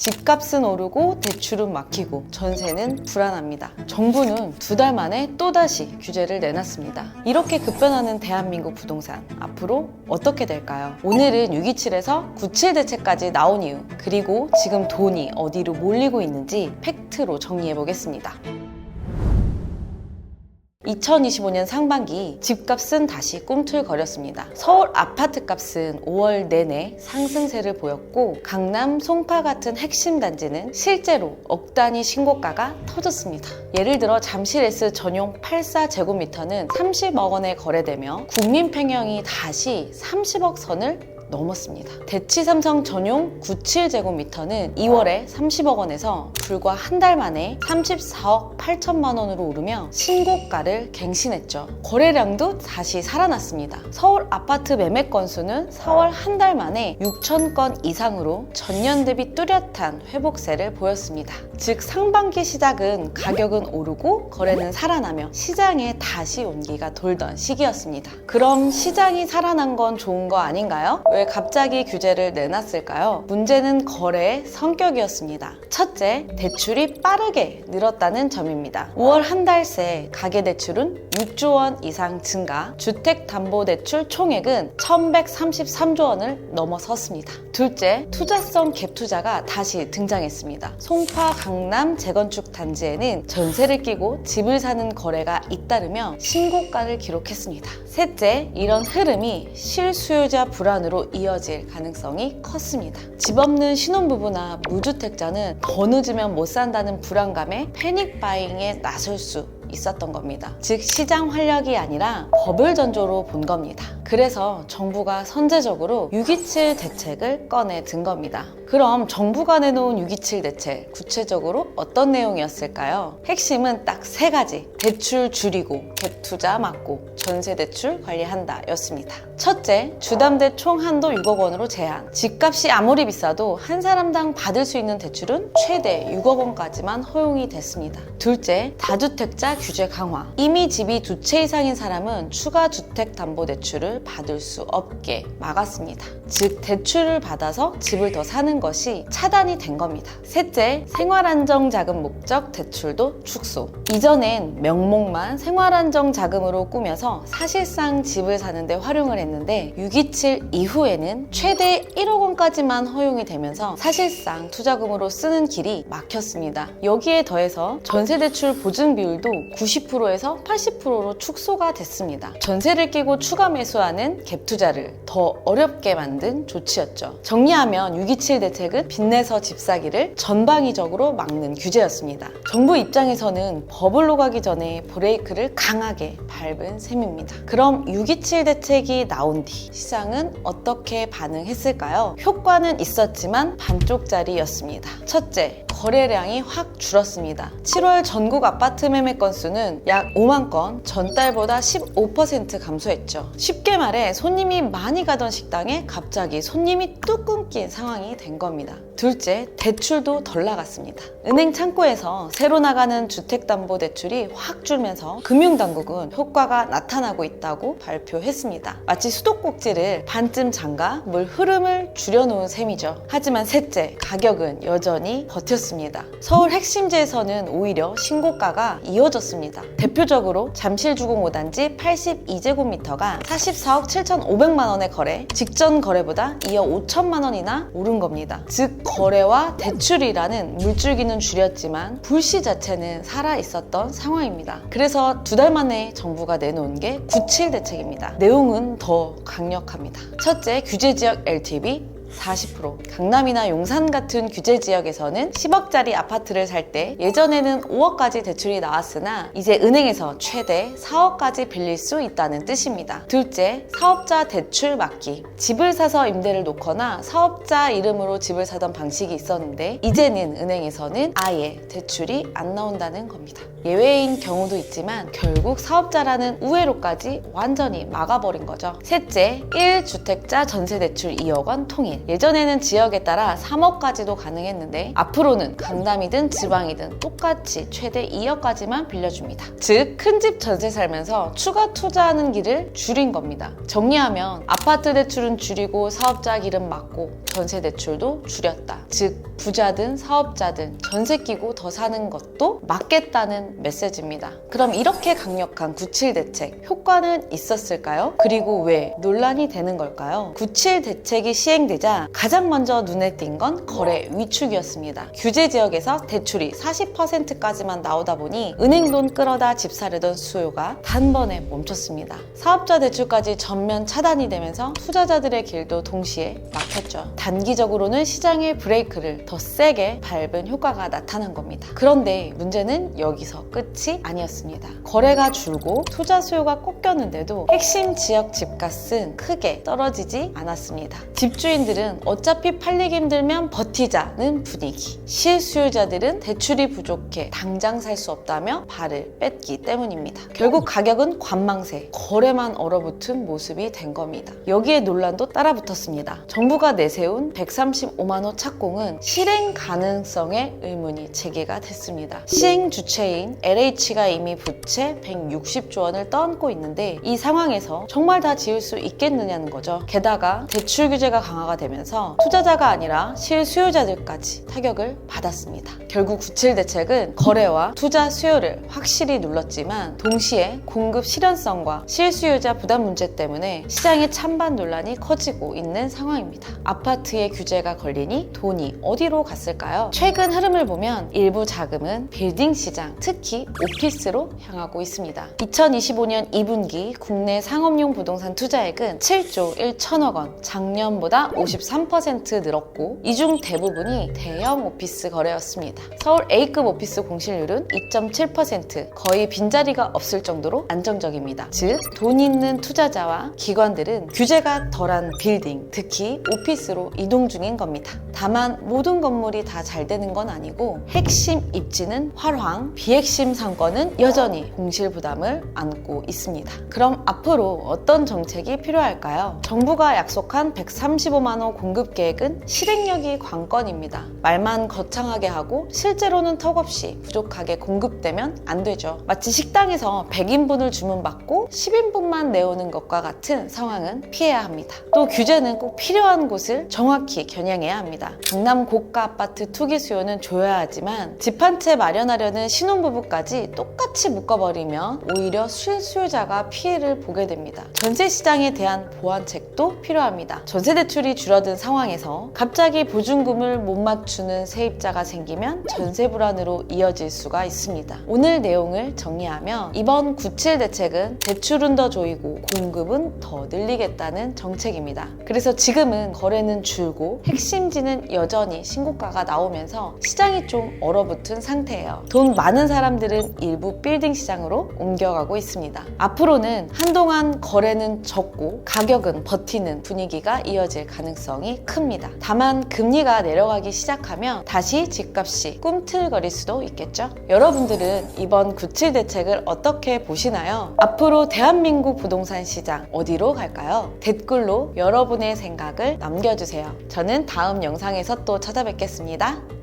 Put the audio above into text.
집값은 오르고 대출은 막히고 전세는 불안합니다. 정부는 두 달 만에 또다시 규제를 내놨습니다. 이렇게 급변하는 대한민국 부동산 앞으로 어떻게 될까요? 오늘은 627에서 97 대책까지 나온 이유 그리고 지금 돈이 어디로 몰리고 있는지 팩트로 정리해 보겠습니다. 2025년 상반기 집값은 다시 꿈틀거렸습니다. 서울 아파트 값은 5월 내내 상승세를 보였고 강남 송파 같은 핵심 단지는 실제로 억 단위 신고가가 터졌습니다. 예를 들어 잠실 S 전용 84제곱미터는 30억 원에 거래되며 국민 평형이 다시 30억 선을 넘었습니다. 대치 삼성 전용 97제곱미터는 2월에 30억 원에서 불과 한 달 만에 34억 8천만 원으로 오르며 신고가를 갱신했죠. 거래량도 다시 살아났습니다. 서울 아파트 매매 건수는 4월 한 달 만에 6천 건 이상으로 전년 대비 뚜렷한 회복세를 보였습니다. 즉 상반기 시작은 가격은 오르고 거래는 살아나며 시장에 다시 온기가 돌던 시기였습니다. 그럼 시장이 살아난 건 좋은 거 아닌가요? 왜 갑자기 규제를 내놨을까요? 문제는 거래의 성격이었습니다. 첫째, 대출이 빠르게 늘었다는 점입니다. 5월 한 달 새 가계대출은 6조 원 이상 증가, 주택담보대출 총액은 1133조 원을 넘어섰습니다. 둘째, 투자성 갭 투자가 다시 등장했습니다. 송파 강남 재건축 단지에는 전세를 끼고 집을 사는 거래가 잇따르며 신고가를 기록했습니다. 셋째, 이런 흐름이 실수요자 불안으로 이어질 가능성이 컸습니다. 집 없는 신혼부부나 무주택자는 더 늦으면 못 산다는 불안감에 패닉 바잉에 나설 수 있었던 겁니다. 즉 시장 활력이 아니라 버블 전조로 본 겁니다. 그래서 정부가 선제적으로 627 대책을 꺼내 든 겁니다. 그럼 정부가 내놓은 627 대책 구체적으로 어떤 내용이었을까요? 핵심은 딱 세 가지. 대출 줄이고 갭 투자 막고 전세 대출 관리한다 였습니다. 첫째, 주담대 총 한도 6억 원으로 제한. 집값이 아무리 비싸도 한 사람당 받을 수 있는 대출은 최대 6억 원까지만 허용이 됐습니다. 둘째, 다주택자 규제 강화. 이미 집이 두 채 이상인 사람은 추가 주택 담보 대출을 받을 수 없게 막았습니다. 즉 대출을 받아서 집을 더 사는 것이 차단이 된 겁니다. 셋째, 생활안정자금 목적 대출도 축소. 이전엔 명목만 생활안정자금으로 꾸며서 사실상 집을 사는데 활용을 했는데 627 이후에는 최대 1억 원까지만 허용이 되면서 사실상 투자금으로 쓰는 길이 막혔습니다. 여기에 더해서 전세대출 보증 비율도 90%에서 80%로 축소가 됐습니다. 전세를 끼고 추가 매수 하는 갭 투자를 더 어렵게 만든 조치였죠. 정리하면 627 대책은 빚내서 집 사기를 전방위적으로 막는 규제였습니다. 정부 입장에서는 버블로 가기 전에 브레이크를 강하게 밟은 셈입니다. 그럼 627 대책이 나온 뒤 시장은 어떻게 반응했을까요? 효과는 있었지만 반쪽짜리였습니다. 첫째, 거래량이 확 줄었습니다. 7월 전국 아파트 매매 건수는 약 5만 건, 전달보다 15% 감소했죠. 쉽게 말해 손님이 많이 가던 식당에 갑자기 손님이 뚝 끊긴 상황이 된 겁니다. 둘째, 대출도 덜 나갔습니다. 은행 창구에서 새로 나가는 주택담보대출이 확 줄면서 금융당국은 효과가 나타나고 있다고 발표했습니다. 마치 수도꼭지를 반쯤 잠가 물 흐름을 줄여놓은 셈이죠. 하지만 셋째, 가격은 여전히 버텼습니다. 서울 핵심지에서는 오히려 신고가가 이어졌습니다. 대표적으로 잠실주공 5단지 82제곱미터가 44억 7,500만 원에 거래, 직전 거래보다 2억 5천만 원이나 오른 겁니다. 즉 거래와 대출이라는 물줄기는 줄였지만 불씨 자체는 살아 있었던 상황입니다. 그래서 두 달 만에 정부가 내놓은 게 97 대책입니다. 내용은 더 강력합니다. 첫째, 규제 지역 LTV 40% 강남이나 용산 같은 규제 지역에서는 10억짜리 아파트를 살 때 예전에는 5억까지 대출이 나왔으나 이제 은행에서 최대 4억까지 빌릴 수 있다는 뜻입니다. 둘째, 사업자 대출 막기. 집을 사서 임대를 놓거나 사업자 이름으로 집을 사던 방식이 있었는데 이제는 은행에서는 아예 대출이 안 나온다는 겁니다. 예외인 경우도 있지만 결국 사업자라는 우회로까지 완전히 막아버린 거죠. 셋째, 1주택자 전세대출 2억 원 통일. 예전에는 지역에 따라 3억까지도 가능했는데 앞으로는 강남이든 지방이든 똑같이 최대 2억까지만 빌려줍니다. 즉 큰 집 전세 살면서 추가 투자하는 길을 줄인 겁니다. 정리하면 아파트 대출은 줄이고 사업자 길은 막고 전세 대출도 줄였다. 즉 부자든 사업자든 전세 끼고 더 사는 것도 막겠다는 메시지입니다. 그럼 이렇게 강력한 97 대책 효과는 있었을까요? 그리고 왜 논란이 되는 걸까요? 97 대책이 시행되자 가장 먼저 눈에 띈 건 거래 위축이었습니다. 규제 지역에서 대출이 40%까지만 나오다 보니 은행 돈 끌어다 집 사려던 수요가 단번에 멈췄습니다. 사업자 대출까지 전면 차단이 되면서 투자자들의 길도 동시에 막혔죠. 단기적으로는 시장의 브레이크를 더 세게 밟은 효과가 나타난 겁니다. 그런데 문제는 여기서 끝이 아니었습니다. 거래가 줄고 투자 수요가 꺾였는데도 핵심 지역 집값은 크게 떨어지지 않았습니다. 집주인들은 어차피 팔리기 힘들면 버티자는 분위기. 실수요자들은 대출이 부족해 당장 살 수 없다며 발을 뺐기 때문입니다. 결국 가격은 관망세, 거래만 얼어붙은 모습이 된 겁니다. 여기에 논란도 따라붙었습니다. 정부가 내세운 135만 호 착공은 실행 가능성에 의문이 제기가 됐습니다. 시행 주체인 LH가 이미 부채 160조 원을 떠안고 있는데 이 상황에서 정말 다 지을 수 있겠느냐는 거죠. 게다가 대출 규제가 강화가 되면 서 투자자가 아니라 실수요자들까지 타격을 받았습니다. 결국 97 대책은 거래와 투자 수요를 확실히 눌렀지만 동시에 공급 실현성과 실수요자 부담 문제 때문에 시장의 찬반 논란이 커지고 있는 상황입니다. 아파트에 규제가 걸리니 돈이 어디로 갔을까요? 최근 흐름을 보면 일부 자금은 빌딩 시장, 특히 오피스로 향하고 있습니다. 2025년 2분기 국내 상업용 부동산 투자액은 7조 1천억 원, 작년보다 53% 늘었고 이 중 대부분이 대형 오피스 거래였습니다. 서울 A급 오피스 공실률은 2.7%, 거의 빈자리가 없을 정도로 안정적입니다. 즉, 돈 있는 투자자와 기관들은 규제가 덜한 빌딩, 특히 오피스로 이동 중인 겁니다. 다만 모든 건물이 다 잘 되는 건 아니고 핵심 입지는 활황, 비핵심 상권은 여전히 공실 부담을 안고 있습니다. 그럼 앞으로 어떤 정책이 필요할까요? 정부가 약속한 135만 호 공급 계획은 실행력이 관건입니다. 말만 거창하게 하고 실제로는 턱없이 부족하게 공급되면 안 되죠. 마치 식당에서 100인분을 주문받고 10인분만 내오는 것과 같은 상황은 피해야 합니다. 또 규제는 꼭 필요한 곳을 정확히 겨냥해야 합니다. 강남 고가 아파트 투기 수요는 조여야 하지만 집 한 채 마련하려는 신혼부부까지 똑같이 묶어버리면 오히려 실수요자가 피해를 보게 됩니다. 전세 시장에 대한 보완책도 필요합니다. 전세 대출이 줄 어든 상황에서 갑자기 보증금을 못 맞추는 세입자가 생기면 전세 불안으로 이어질 수가 있습니다. 오늘 내용을 정리하면 이번 97 대책은 대출은 더 조이고 공급은 더 늘리겠다는 정책입니다. 그래서 지금은 거래는 줄고 핵심지는 여전히 신고가가 나오면서 시장이 좀 얼어붙은 상태예요. 돈 많은 사람들은 일부 빌딩 시장으로 옮겨가고 있습니다. 앞으로는 한동안 거래는 적고 가격은 버티는 분위기가 이어질 가능성이 큽니다. 다만 금리가 내려가기 시작하면 다시 집값이 꿈틀거릴 수도 있겠죠. 여러분들은 이번 97 대책을 어떻게 보시나요? 앞으로 대한민국 부동산 시장 어디로 갈까요? 댓글로 여러분의 생각을 남겨주세요. 저는 다음 영상에서 또 찾아뵙겠습니다.